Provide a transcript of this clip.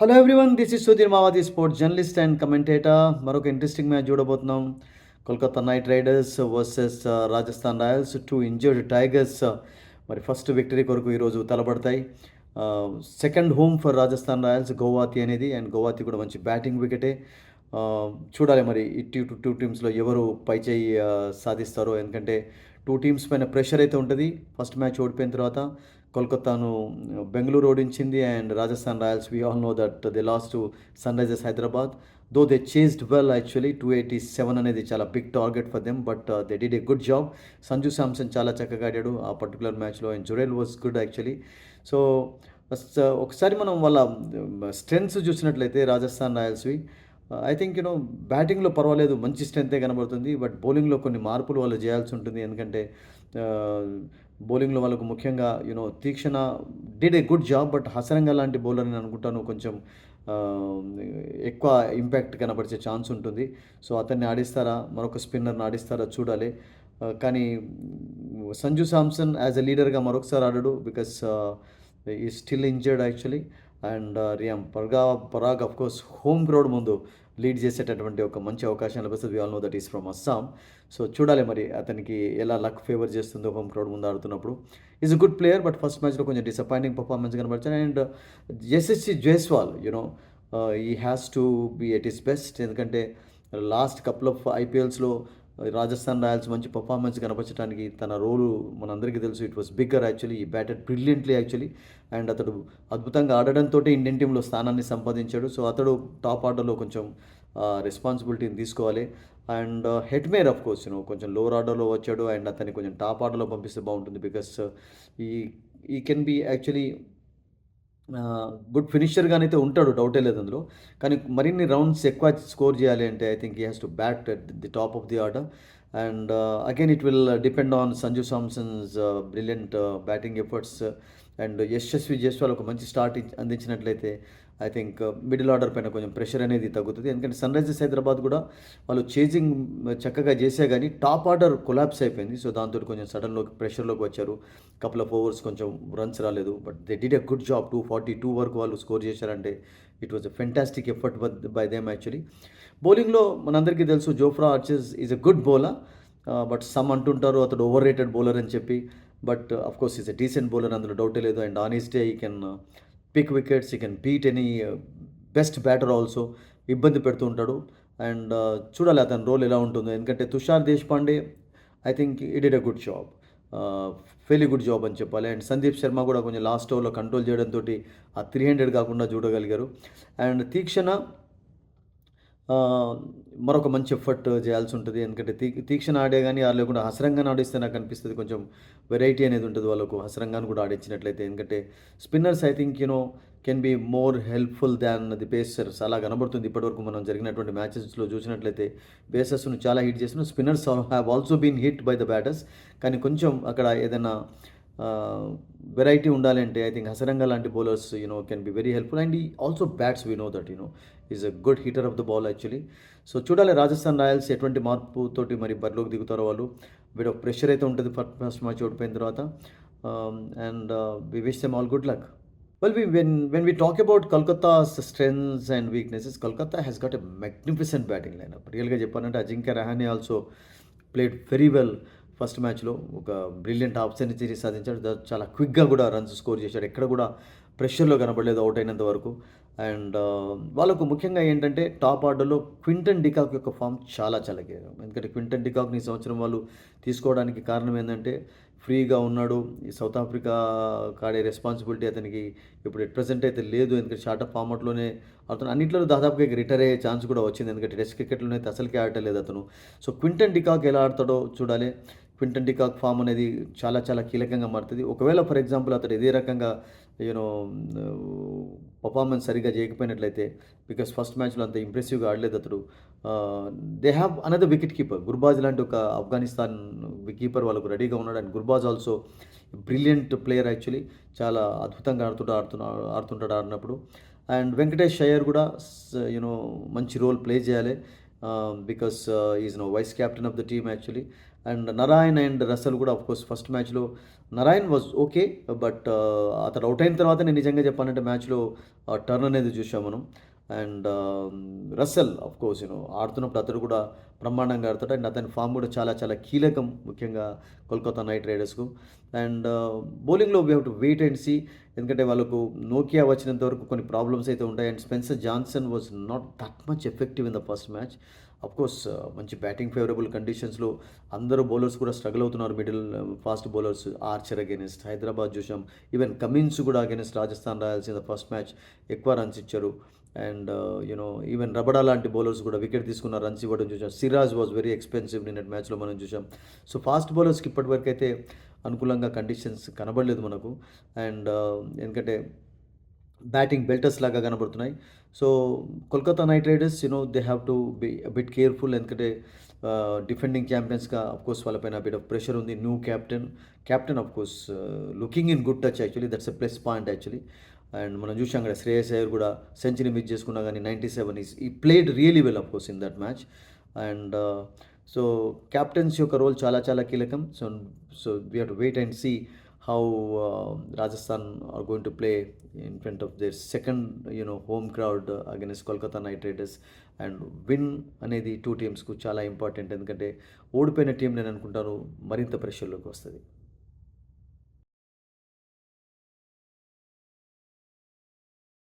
Hello everyone this is Sudheer Mavadi sports journalist and commentator మరొక interesting match చూడబోతున్నాం. Kolkata Knight Riders versus Rajasthan Royals two injured tigers మరి first victory కొరకు ఈరోజు తలపడతాయి. Second home for Rajasthan Royals Guwahati అనేది and గోవాతి కూడా మంచి batting వికెటే uh, చూడాలి మరి ఈ టూ టూ టీమ్స్లో ఎవరు పై చేయి uh, సాధిస్తారో. ఎందుకంటే టూ టీమ్స్ పైన ప్రెషర్ అయితే ఉంటుంది. ఫస్ట్ మ్యాచ్ ఓడిపోయిన తర్వాత కోల్కతాను uh, బెంగళూరు ఓడించింది and Rajasthan Royals. We all know that they lost Sunrisers Hyderabad though they chased well actually two eighty seven అనేది చాలా big target for them but they did a good job Sanju Samson చాలా చక్కగా ఆడాడు. ఆ particular మ్యాచ్లో and Jurel was good actually so ఒకసారి మనం వాళ్ళ uh, స్ట్రెంగ్స్ చూసినట్లయితే రాజస్థాన్ రాయల్స్వి ఐ థింక్ యూనో బ్యాటింగ్లో పర్వాలేదు మంచి స్ట్రెంతే కనబడుతుంది బట్ బౌలింగ్లో కొన్ని మార్పులు వాళ్ళు చేయాల్సి ఉంటుంది. ఎందుకంటే బౌలింగ్లో వాళ్ళకు ముఖ్యంగా you know Theekshana did a good job but Hasaranga లాంటి బౌలర్ అని అనుకుంటాను. కొంచెం ఎక్కువ ఇంపాక్ట్ కనబడిచే ఛాన్స్ ఉంటుంది. సో అతన్ని ఆడిస్తారా? మరొక స్పిన్నర్ని ఆడిస్తారా? చూడాలి. కానీ సంజు సామ్సన్ యాజ్ ఎ లీడర్గా మరొకసారి ఆడాడు because he still injured actually and Riyan పర్గా Parag of course home ground ముందు లీడ్ చేసేటటువంటి ఒక మంచి అవకాశం లభిస్తుంది. All know that he's from Assam so చూడాలి మరి అతనికి ఎలా లక్ ఫేవర్ చేస్తుందో హోమ్ క్రౌడ్ ముందు ఆడుతున్నప్పుడు. Is a good player but first మ్యాచ్లో కొంచెం డిసప్పాయింటింగ్ పర్ఫార్మెన్స్ కనబడుతుంది. And SSC Jaiswal you know he has to be at his best ఎందుకంటే లాస్ట్ కపుల్ ఆఫ్ ఐపీఎల్స్లో రాజస్థాన్ రాయల్స్ మంచి పర్ఫార్మెన్స్ కనపరచడానికి తన రోలు మనందరికీ తెలుసు. It was bigger actually he batted brilliantly actually and అతడు అద్భుతంగా ఆడడంతో ఇండియన్ టీంలో స్థానాన్ని సంపాదించాడు. సో అతడు టాప్ ఆర్డర్లో కొంచెం రెస్పాన్సిబిలిటీని తీసుకోవాలి. And Hetmyer of course you know కొంచెం లోవర్ ఆర్డర్లో వచ్చాడు. అండ్ అతన్ని కొంచెం టాప్ ఆర్డర్లో పంపిస్తే బాగుంటుంది because he he can be actually good ఫినిషర్గానైతే ఉంటాడు డౌటే లేదు అందులో. కానీ మరిన్ని రౌండ్స్ ఎక్కువ స్కోర్ చేయాలి అంటే I think he has to bat at the top of the order and again it will depend on Sanju Samson's brilliant batting efforts and Yashasvi Jaiswal ఒక మంచి స్టార్ట్ అందించినట్లయితే ఐ థింక్ మిడిల్ ఆర్డర్ పైన కొంచెం pressure అనేది తగ్గుతుంది. ఎందుకంటే sun Risers Hyderabad కూడా వాళ్ళు చేజింగ్ చక్కగా చేసే కానీ టాప్ ఆర్డర్ కొలాప్స్ అయిపోయింది. సో దాంతో కొంచెం సడన్లోకి ప్రెషర్లోకి వచ్చారు. కపుల్ ఆఫ్ ఓవర్స్ కొంచెం రన్స్ రాలేదు. But they did a good job. Two forty two వరకు వాళ్ళు స్కోర్ చేశారంటే it was a fantastic effort by them actually. బౌలింగ్లో మనందరికీ తెలుసు Jofra Archer is a good bowler. But some అంటుంటారు అతడు ఓవర్ రేటెడ్ బౌలర్ అని చెప్పి. But of course is a decent bowler అందులో డౌటే లేదు. And on his day he can pick wickets he can beat any best batter also ఇబ్బంది పెడుతూ ఉంటాడు. అండ్ uh, చూడాలి అతని రోల్ ఎలా ఉంటుందో. ఎందుకంటే Tushar Deshpande I think it did a good job fairly good job అని చెప్పాలి. అండ్ సందీప్ శర్మ కూడా కొంచెం లాస్ట్ ఓవర్లో కంట్రోల్ చేయడంతో ఆ త్రీ హండ్రెడ్ కాకుండా చూడగలిగారు. అండ్ తీక్షణ మరొక మంచి ఎఫర్ట్ చేయాల్సి ఉంటుంది. ఎందుకంటే తీ తీక్షణ ఆడే కానీ ఆ లేకుండా హసరంగా ఆడిస్తే నాకు అనిపిస్తుంది. కొంచెం వెరైటీ అనేది ఉంటుంది వాళ్ళకు. హసరంగాను కూడా ఆడించినట్లయితే. ఎందుకంటే spinners I think you know can be more helpful than the pacers అలా కనబడుతుంది. ఇప్పటివరకు మనం జరిగినటువంటి మ్యాచెస్లో చూసినట్లయితే పేసర్స్ను చాలా హిట్ చేసిన spinners have also been hit by the batters కానీ కొంచెం అక్కడ ఏదైనా వెరైటీ ఉండాలంటే ఐ థింక్ హసరంగా లాంటి bowlers you know can be very helpful and he also bats we know that you know is a good hitter of the ball actually so చూడాలి Rajasthan Royals ఎటువంటి మార్పుతోటి మరి బరిలోకి దిగుతారో వాళ్ళు. వీడు ప్రెషర్ అయితే ఉంటుంది ఫస్ట్ ఫస్ట్ మ్యాచ్ ఓడిపోయిన తర్వాత. And we wish them all good luck Well, we, when when we talk about Kolkata's strengths and weaknesses, Kolkata has got a magnificent batting lineup. రియల్గా చెప్పానంటే Ajinkya Rahane also played very well first మ్యాచ్లో ఒక brilliant of century సాధించాడు. చాలా క్విక్గా కూడా runs score చేశాడు. ఎక్కడ కూడా ప్రెషర్లో కనబడలేదు అవుట్ అయినంత వరకు. అండ్ వాళ్ళకు ముఖ్యంగా ఏంటంటే టాప్ ఆర్డర్లో క్వింటన్ డికాక్ యొక్క ఫామ్ చాలా చాలా కీలకం ఎందుకంటే క్వింటన్ డికాక్ని ఈ సంవత్సరం వాళ్ళు తీసుకోవడానికి కారణం ఏంటంటే ఫ్రీగా ఉన్నాడు. ఈ సౌత్ ఆఫ్రికా కాడే రెస్పాన్సిబిలిటీ అతనికి ఇప్పుడు ఎట్ ప్రజెంట్ అయితే లేదు. ఎందుకంటే షార్ట్ ఆఫ్ ఫార్మాట్లోనే అతను అన్నింటిలో దాదాపుగా రిటైర్ అయ్యే ఛాన్స్ కూడా వచ్చింది. ఎందుకంటే టెస్ట్ క్రికెట్లోనే అయితే ఆడటం లేదు అతను. సో క్వింటన్ డికాక్ ఎలా ఆడతాడో చూడాలి. క్వింటన్ డికాక్ ఫామ్ అనేది చాలా చాలా కీలకంగా మారుతుంది. ఒకవేళ ఫర్ ఎగ్జాంపుల్ అతడు ఇదే రకంగా యూనో పర్ఫార్మెన్స్ సరిగ్గా చేయకపోయినట్లయితే బికాస్ ఫస్ట్ మ్యాచ్లో అంత ఇంప్రెసివ్గా ఆడలేదు అతడు they have another wicket keeper Gurbaz లాంటి ఒక ఆఫ్ఘనిస్తాన్ కీపర్ వాళ్ళకు రెడీగా ఉన్నాడు. And Gurbaz also brilliant player actually చాలా అద్భుతంగా ఆడుతుంటా ఆడుతున్నా ఆడుతుంటాడు ఆడినప్పుడు. అండ్ వెంకటేష్ అయ్యర్ కూడా యూనో మంచి రోల్ ప్లే చేయాలి. Because he's now vice captain of the team actually and Narine and Russell కూడా ఆఫ్ కోర్స్ ఫస్ట్ మ్యాచ్లో నరాయణ్ వాజ్ ఓకే బట్ అతను అవుట్ అయిన తర్వాత నేను నిజంగా చెప్పాలంటే మ్యాచ్లో టర్న్ uh, అనేది చూసాం మనం. And um, Russell of course you know ఆడుతున్నప్పుడు అతడు కూడా బ్రహ్మాండంగా ఆడతాడు అండ్ అతని ఫామ్ కూడా చాలా చాలా కీలకం. ముఖ్యంగా కోల్కతా నైట్ రైడర్స్కు. అండ్ బౌలింగ్లో we have to wait and see ఎందుకంటే వాళ్ళకు నోకియా వచ్చినంత వరకు కొన్ని ప్రాబ్లమ్స్ అయితే ఉంటాయి. And Spencer Johnson was not that much effective in the first match of course మంచి బ్యాటింగ్ ఫేవరబుల్ కండిషన్స్లో అందరూ బౌలర్స్ కూడా స్ట్రగుల్ అవుతున్నారు. Middle fast bowlers Archer against Hyderabad చూసాం ఈవెన్ కమిన్స్ కూడా against Rajasthan Royals in the first match ఎక్కువ runs ఇచ్చారు. And you know even Rabada లాంటి బౌలర్స్ కూడా వికెట్ తీసుకున్న రన్స్ ఇవ్వడం చూసాం సిరాజ్ వాజ్ వెరీ ఎక్స్పెన్సివ్ నిన్నటి మ్యాచ్లో మనం చూసాం సో ఫాస్ట్ బౌలర్స్కి ఇప్పటివరకు అయితే అనుకూలంగా కండిషన్స్ కనబడలేదు మనకు. అండ్ ఎందుకంటే బ్యాటింగ్ బెల్టర్స్ లాగా కనబడుతున్నాయి. So Kolkata Knight Riders you know they have to be bit careful ఎందుకంటే డిఫెండింగ్ ఛాంపియన్స్గా అఫ్ కోర్స్ వాళ్ళపైన బిట్ ఆఫ్ ప్రెషర్ ఉంది. New captain captain of course looking in good touch actually that's a plus point actually and మనం చూసాం కదా శ్రేయస్ అయ్యర్ కూడా century miss చేసుకున్నా కానీ ninety seven is he played really well of course in that match and uh, so captains యొక్క role చాలా చాలా కీలకం. So so we have to wait and see how Rajasthan are going to play in front of their second you know home crowd against Kolkata Knight Riders and win అనేది two టీమ్స్కు చాలా important ఎందుకంటే ఓడిపోయిన team నేను అనుకుంటాను మరింత ప్రెషర్లోకి వస్తుంది.